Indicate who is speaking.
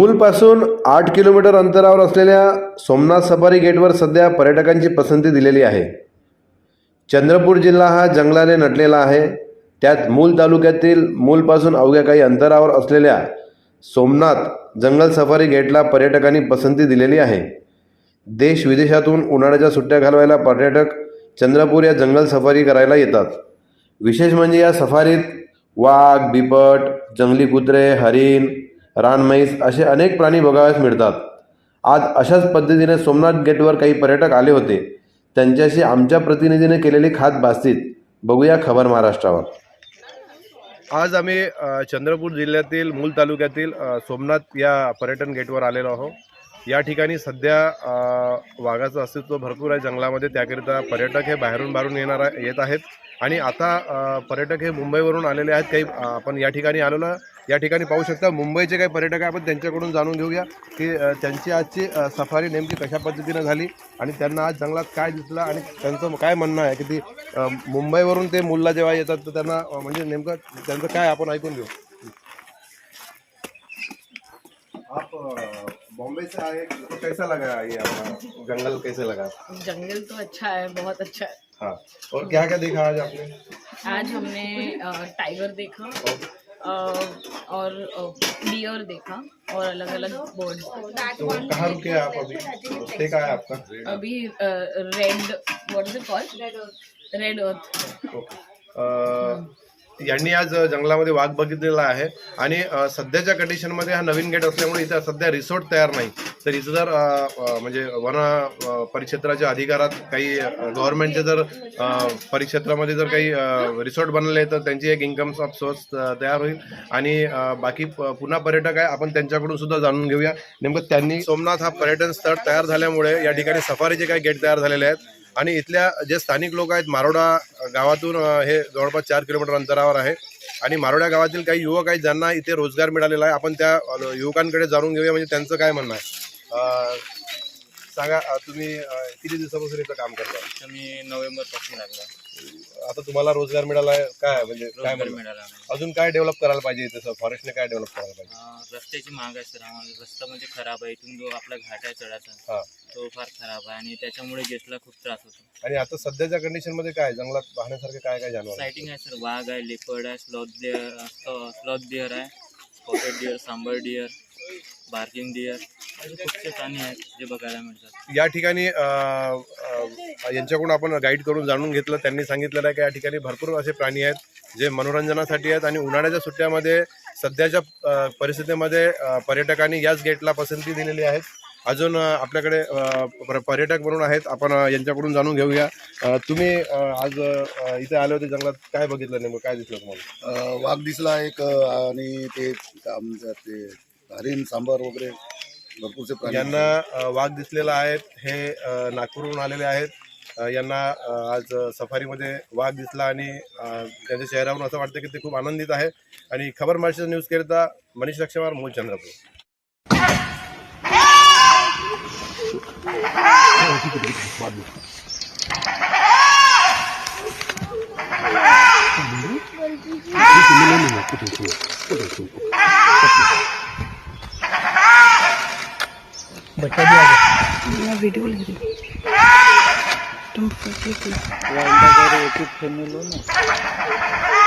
Speaker 1: पूलपासून आठ किलोमीटर अंतरावर असलेल्या सोमनाथ सफारी गेटवर सध्या पर्यटकांची पसंती दिलेली आहे. चंद्रपूर जिल्हा हा जंगलाने नटलेला आहे. त्यात मूल तालुक्यातील मूलपासून अवघ्या काही अंतरावर असलेल्या सोमनाथ जंगल सफारी गेटला पर्यटकांनी पसंती दिलेली आहे. देश विदेशातून उन्हाळ्याच्या सुट्ट्या घालवायला पर्यटक चंद्रपूर या जंगल सफारी करायला येतात. विशेष म्हणजे या सफारीत वाघ बिबट जंगली कुत्रे हरिण रानमैस असे अनेक प्राणी बघावयास मिळतात. आज अशाच पद्धतीने सोमनाथ गेटवर काही पर्यटक आले होते. त्यांच्याशी आमच्या प्रतिनिधीने केलेली खात बातचीत बघूया खबर महाराष्ट्रावर. आज आम्ही चंद्रपूर जिल्ह्यातील मूल तालुक्यातील सोमनाथ या पर्यटन गेटवर आलेलो आहोत. या ठिकाणी सध्या वाघाचं अस्तित्व भरपूर आहे जंगलामध्ये. त्याकरिता पर्यटक हे बाहेरून बाहेरून येणार येत आहेत. आणि आता पर्यटक हे मुंबईवरून आलेले आहेत. काही आपण या ठिकाणी आलेलो या ठिकाणी पाहू शकता मुंबईचे काही पर्यटक आहे. आपण त्यांच्याकडून जाणून घेऊया की त्यांची आजची सफारी नेमकी कशा पद्धतीनं झाली आणि त्यांना आज जंगलात काय दिसलं आणि त्यांचं काय म्हणणं आहे की ती मुंबईवरून ते मुलला जेव्हा येतात तर त्यांना म्हणजे नेमकं त्यांचं काय आपण ऐकून घेऊ. आप बॉम्बे से आए तो कैसा लगा ये अपना जंगल कैसे लगा?
Speaker 2: जंगल तो अच्छा है बहुत अच्छा है।
Speaker 1: हाँ। और क्या क्या देखा आज आपने?
Speaker 2: आज हमने टाइगर देखा और डियर देखा और अलग अलग बोर्ड
Speaker 1: तो कहाँ रुके आप अभी? स्टे कहाँ है आपका?
Speaker 2: अभी red what is it called red earth
Speaker 1: okay. यांनी आज जंगलामध्ये वाघ बघितलेला आहे. आणि सध्याच्या कंडिशनमध्ये हा नवीन गेट असल्यामुळे इथं सध्या रिसोर्ट तयार नाही. तर इथं जर म्हणजे वन परिक्षेत्राच्या अधिकारात काही गव्हर्नमेंटच्या जर परिक्षेत्रामध्ये जर काही रिसॉर्ट बनले तर त्यांची एक इन्कम ऑफ सोर्स तयार होईल. आणि बाकी पुन्हा पर्यटक आहे आपण त्यांच्याकडून सुद्धा जाणून घेऊया. नेमकं त्यांनी सोमनाथ हा पर्यटन स्थळ तयार झाल्यामुळे या ठिकाणी सफारीचे काही गेट तयार झालेले आहेत. आणि इथल्या जे स्थानिक लोक आहेत मारोडा गावातून हे जवळपास चार किलोमीटर अंतरावर आहे. आणि मारोडा गावातील काही युवक आहेत ज्यांना इथे रोजगार मिळालेला आहे. आपण त्या युवकांकडे जाणून घेऊया. म्हणजे त्यांचं काय म्हणणं आहे? सांगा अ, तुम्ही अ, किती दिवसापासून इथं काम करता?
Speaker 3: तर मी नोव्हेंबरपासून लागला
Speaker 1: आता तुम्हाला रोजगार मिळाला आहे काय म्हणजे काय
Speaker 3: रोजगार? मिळाला.
Speaker 1: अजून काय डेव्हलप करायला पाहिजे इथं? फॉरेस्टने काय डेव्हलप करायला पाहिजे?
Speaker 3: अं, रस्त्याची महाग आहे सर आम्हाला रस्ता म्हणजे खराब आहे. इथून जो आपला घाट आहे चढाचा
Speaker 1: हा.
Speaker 3: तो फार खराब आहे आणि त्याच्यामुळे गेस्टला खूप त्रास होतो.
Speaker 1: आणि आता सध्याच्या कंडिशनमध्ये काय जंगलात पाहण्यासारखे काय काय जाणवत
Speaker 3: सायटिंग आहे सर वाघ आहे लेपर्ड आहे स्लॉथ डिअर स्लॉथ डिअर आहे pocket deer sambar deer barking deer असे खूपसे प्राणी आहेत जे बघायला मिळतात.
Speaker 1: या ठिकाणी अ, अ, यांच्याकडून आपण गाईड करून जाणून घेतलं. त्यांनी सांगितलेलं आहे की या ठिकाणी भरपूर असे प्राणी आहेत जे मनोरंजनासाठी आहेत आणि उन्हाळ्याच्या सुट्ट्यामध्ये सध्याच्या अ, परिस्थितीमध्ये अ, पर्यटकांनी याच गेटला पसंती दिलेली आहे. अजून अ, आपल्याकडे अ, पर- पर्यटक म्हणून आहेत. आपण अ, यांच्याकडून जाणून घेऊया. अ, तुम्ही अ, आज अ, इथे आले होते जंगलात. काय बघितलं नेमकं? काय दिसलं तुम्हाला?
Speaker 4: अ, वाघ दिसला एक अ, आणि ते म्हणतात ते हरिण सांबर वगैरे. भरपूरसे प्राणी
Speaker 1: यांना वाघ दिसलेला आहेत हे नागपूरहून आलेले आहेत. यांना आज सफारीमध्ये वाघ दिसला आणि त्यांच्या चेहऱ्यावरून असं वाटतं की ते खूप आनंदित आहे. आणि खबर महाराष्ट्र न्यूज करिता मनीष लक्ष्मण मूळ चंद्रपूर.
Speaker 2: वीडियो ले तुम
Speaker 3: फॅमिली ना.